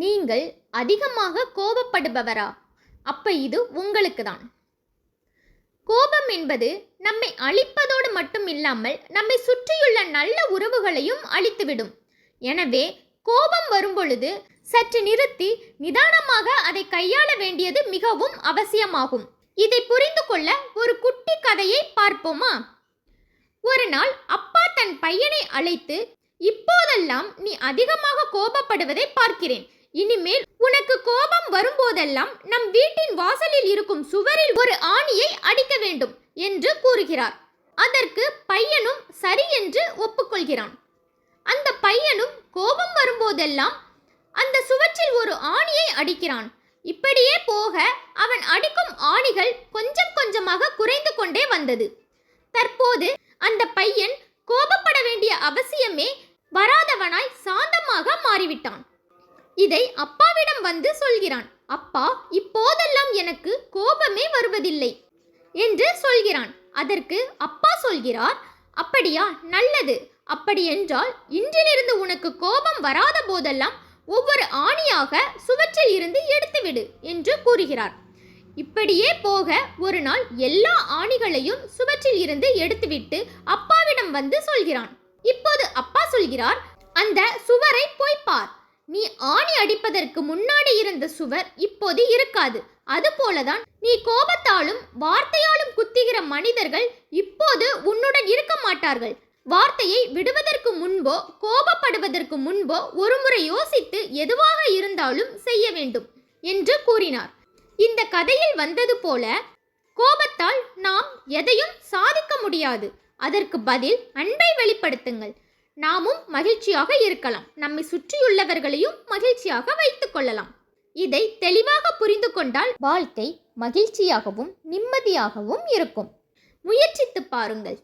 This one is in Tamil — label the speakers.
Speaker 1: நீங்கள் அதிகமாக கோபப்படுபவரா? அப்ப இது உங்களுக்கு தான் கோபம் என்பது நம்மை அழிப்பதோடு மட்டும் இல்லாமல் நம்மை சுற்றியுள்ள நல்ல உறவுகளையும் அழித்துவிடும். எனவே கோபம் வரும்பொழுது சற்று நிறுத்தி நிதானமாக அதை கையாள வேண்டியது மிகவும் அவசியமாகும். இதை புரிந்து கொள்ள ஒரு குட்டி கதையை பார்ப்போமா? ஒரு நாள் அப்பா தன் பையனை அழைத்து இப்போதெல்லாம் நீ அதிகமாக கோபப்படுவதை பார்க்கிறேன். இனிமேல் உனக்கு கோபம் வரும்போதெல்லாம் நம் வீட்டின் வாசலில் இருக்கும் சுவரில் ஒரு ஆணியை அடிக்க வேண்டும் என்று கூறுகிறார். அதற்கு பையனும் சரி என்று ஒப்புக்கொள்கிறான். அந்த பையனும் கோபம் வரும்போதெல்லாம் அந்த சுவற்றில் ஒரு ஆணியை அடிக்கிறான். இப்படியே போக அவன் அடிக்கும் ஆணிகள் கொஞ்சம் கொஞ்சமாக குறைந்து கொண்டே வந்தது. தற்போது அந்த பையன் கோபப்பட வேண்டிய அவசியமே வராதவனாய் சாந்தமாக மாறிவிட்டான். இதை அப்பாவிடம் வந்து சொல்கிறான். அப்பா இப்போதெல்லாம் எனக்கு கோபமே வருவதில்லை என்று சொல்கிறான். அதற்கு அப்பா சொல்கிறார் அப்படியா நல்லது. அப்படியென்றால் இன்றிலிருந்து உனக்கு கோபம் வராத போதெல்லாம் ஒவ்வொரு ஆணியாக சுவற்றில் இருந்து எடுத்துவிடு என்று கூறுகிறார். இப்படியே போக ஒரு நாள் எல்லா ஆணிகளையும் சுவற்றில் இருந்து எடுத்துவிட்டு அப்பாவிடம் வந்து சொல்கிறான். இப்போது அப்பா சொல்கிறார் அந்த சுவரை போய் பார். அடிப்பதற்கு முன்னாடி இருந்த சுவர் இப்போது இருக்காது. அதுபோலதான் நீ கோபத்தாலும் வார்த்தையாலும் குத்துகிற மனிதர்கள் இப்போது உன்னுடன் இருக்க மாட்டார்கள். வார்த்தையை விடுவதற்கு முன்போ கோபப்படுவதற்கு முன்போ ஒருமுறை யோசித்து எதுவாக இருந்தாலும் செய்ய வேண்டும் என்று கூறினார். இந்த கதையில் வந்தது போல கோபத்தால் நாம் எதையும் சாதிக்க முடியாது. அதற்கு பதில் அன்பை வெளிப்படுத்துங்கள். நாமும் மகிழ்ச்சியாக இருக்கலாம். நம்மை சுற்றியுள்ளவர்களையும் மகிழ்ச்சியாக வைத்துக் கொள்ளலாம். இதை தெளிவாக புரிந்து கொண்டால் வாழ்க்கை மகிழ்ச்சியாகவும் நிம்மதியாகவும் இருக்கும். முயற்சித்து பாருங்கள்.